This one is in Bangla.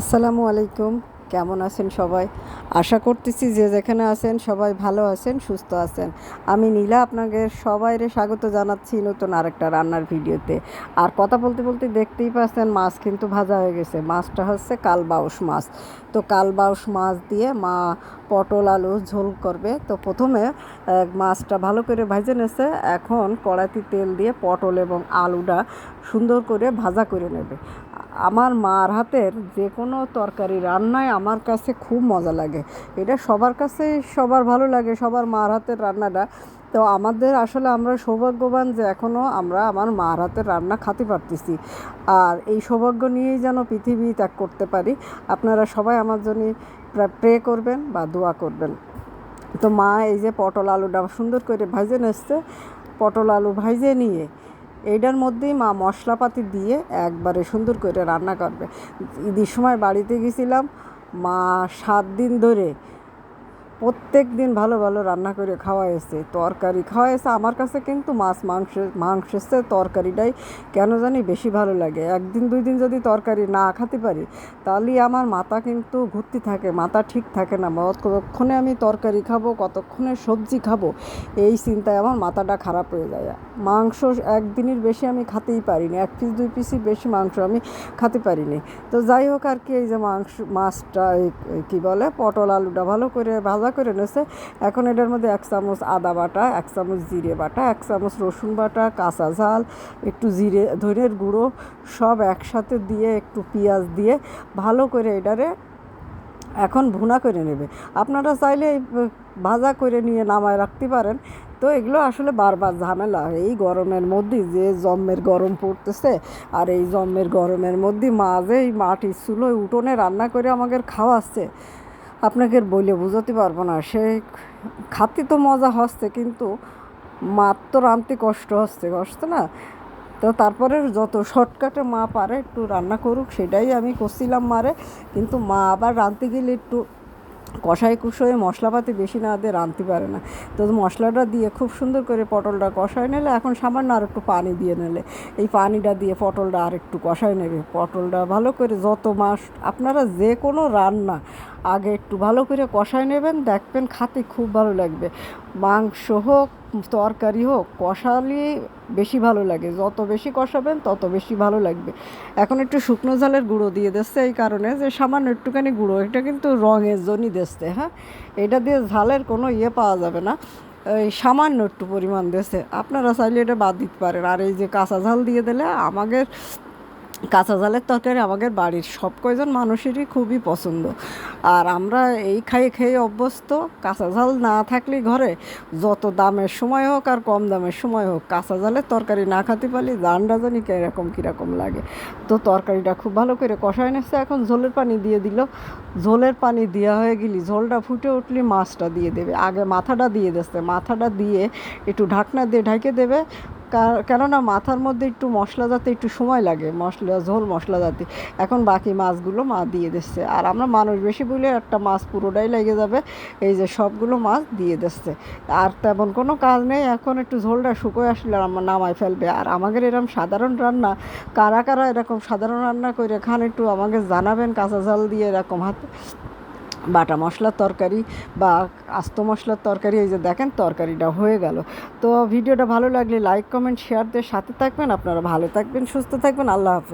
আসসালামু আলাইকুম। কেমন আছেন সবাই? আশা করতেছি যে যেখানে আছেন সবাই ভালো আছেন, সুস্থ আছেন। আমি নীলা আপনাদের সবাইরে স্বাগত জানাচ্ছি নতুন আরেকটা রান্নার ভিডিওতে। আর কথা বলতে বলতে দেখতেই পাচ্ছেন মাছ কিন্তু ভাজা হয়ে গেছে। মাছটা হচ্ছে কালবাউস মাছ। তো কালবাউস মাছ দিয়ে মা পটল, আলু ঝোল করবে। তো প্রথমে মাছটা ভালো করে ভেজে নেছে এখন কড়াইতে তেল দিয়ে পটল এবং আলুটা সুন্দর করে ভাজা করে নেবে। আমার মার হাতের যে কোনো তরকারি রান্নায় আমার কাছে খুব মজা লাগে। এটা সবার কাছে সবার ভালো লাগে, সবার মার হাতের রান্নাটা। তো আমাদের আসলে আমরা সৌভাগ্যবান যে এখনও আমরা আমার মার হাতের রান্না খাতে পারতেছি। আর এই সৌভাগ্য নিয়েই যেন পৃথিবী ত্যাগ করতে পারি। আপনারা সবাই আমার জন্য প্রে করবেন বা দোয়া করবেন। তো মা এই যে পটল আলুটা সুন্দর করে ভাজে নিচ্ছে, পটল আলু ভাজে নিয়ে এইটার মধ্যেই মা মশলাপাতি দিয়ে একবারে সুন্দর করে রান্না করবে। ঈদের সময় বাড়িতে গেছিলাম, মা সাত দিন ধরে প্রত্যেক দিন ভালো ভালো রান্না করে খাওয়াইছে, তরকারি খাওয়াইছে। আমার কাছে কিন্তু মাছ, মাংস, মাংসের চেয়ে তরকারিটাই কেন জানি বেশি ভালো লাগে। একদিন দুই দিন যদি তরকারি না খেতে পারি, তাহলে আমার মাথা কিন্তু ঘুরতে থাকে, মাথা ঠিক থাকে না। কতক্ষণে আমি তরকারি খাব, কতক্ষণে সবজি খাব, এই চিন্তায় আমার মাথাটা খারাপ হয়ে যায়। মাংস একদিনের বেশি আমি খেতেই পারিনি, এক পিস, দুই পিসই বেশি মাংস আমি খেতে পারিনি। তো যাই হোক আর কি, এই যে মাংস, মাছটা কী বলে, পটল, আলুটা ভালো করে ভাজা করে নেছে। এখন এটার মধ্যে এক চামচ আদা বাটা, এক চামচ জিরে বাটা, এক চামচ রসুন বাটা, কাঁচা ঝাল, একটু জিরে, ধনের গুঁড়ো সব একসাথে দিয়ে একটু পেঁয়াজ দিয়ে ভালো করে এটারে এখন ভুনা করে নেবে। আপনারা চাইলে ভাজা করে নিয়ে নামায় রাখতে পারেন। তো এগুলো আসলে বারবার ঝামেলা। এই গরমের মধ্যে যে জম্মের গরম পড়তেছে আর এই জম্মের গরমের মধ্যে মাঝে এই মাটির চুলোয় উঠোনে রান্না করে আমাদের খাওয়াচ্ছে। আপনাকে বলে বোঝাতে পারব না। সে খাতে তো মজা হচ্ছে, কিন্তু মার তো রাঁধতে কষ্ট হচ্ছে, কষ্ট না? তো তারপরে যত শর্টকাটে মা পারে, একটু রান্না করুক, সেটাই আমি করছিলাম মারে। কিন্তু মা আবার রাঁধতে গেলে একটু কষাই কুষয়ে মশলাপাতি বেশি না দিয়ে রাঁধতে পারে না। তো মশলাটা দিয়ে খুব সুন্দর করে পটলটা কষায় নিলে, এখন সামান্য আর একটু পানি দিয়ে নিলে। এই পানিটা দিয়ে পটলটা আর একটু কষায় নেবে। পটলটা ভালো করে যত মাস, আপনারা যে কোনো রান্না আগে একটু ভালো করে কষায় নেবেন, দেখবেন খাতে খুব ভালো লাগবে। মাংস হোক, তরকারি হোক, কষালে বেশি ভালো লাগে। যত বেশি কষাবেন, তত বেশি ভালো লাগবে। এখন একটু শুকনো ঝালের গুঁড়ো দিয়ে দিচ্ছে এই কারণে যে সামান্য একটুখানি গুঁড়ো, এটা কিন্তু রঙের জন্যই দিচ্ছে হ্যাঁ? এটা দিয়ে ঝালের কোনো ইয়ে পাওয়া যাবে না। এই সামান্য একটু পরিমাণ দিয়েছে আপনারা চাইলে এটা বাদ দিতে পারেন। আর এই যে কাঁচা ঝাল দিয়ে দিলে আমাদের কাঁচা জালের তরকারি আমাদের বাড়ির সব কয়জন মানুষেরই খুবই পছন্দ। আর আমরা এই খাই খেয়ে অভ্যস্ত, কাঁচা ঝাল না থাকলে ঘরে যত দামের সময় হোক আর কম দামের সময় হোক, কাঁচা জালের তরকারি না খেতে পারলে জানটা জানি কীরকম কীরকম লাগে। তো তরকারিটা খুব ভালো করে কষায় নিচ্ছে, এখন ঝোলের পানি দিয়ে দিল। ঝোলের পানি দেওয়া হয়ে গেলি ঝোলটা ফুটে উঠলে মাছটা দিয়ে দেবে। আগে মাথাটা দিয়ে দিচ্ছে, মাথাটা দিয়ে একটু ঢাকনা দিয়ে ঢাকে দেবে। কেননা মাথার মধ্যে একটু মশলা যাতে একটু সময় লাগে, মশলা, ঝোল মশলা যাতে এখন বাকি মাছগুলো মা দিয়ে দিচ্ছে। আর আমরা মানুষ বেশি বলে একটা মাছ পুরোটাই লেগে যাবে, এই যে সবগুলো মাছ দিয়ে দিচ্ছে। আর তেমন কোনো কাজ নেই, এখন একটু ঝোলটা শুকোয় আসলে আমার নামায় ফেলবে। আর আমাদের এরকম সাধারণ রান্না, কারা কারা এরকম সাধারণ রান্না করে খান একটু আমাকে জানাবেন, কাঁচা ঝাল দিয়ে এরকম হাতে। বাটা মশলার তরকারি বা আস্ত মশলার তরকারি, এই যে দেখেন তরকারিটা হয়ে গেল। তো ভিডিওটা ভালো লাগলে লাইক কমেন্ট শেয়ার দিয়ে সাথে থাকবেন। আপনারা ভালো থাকবেন, সুস্থ থাকবেন। আল্লাহ হাফেজ।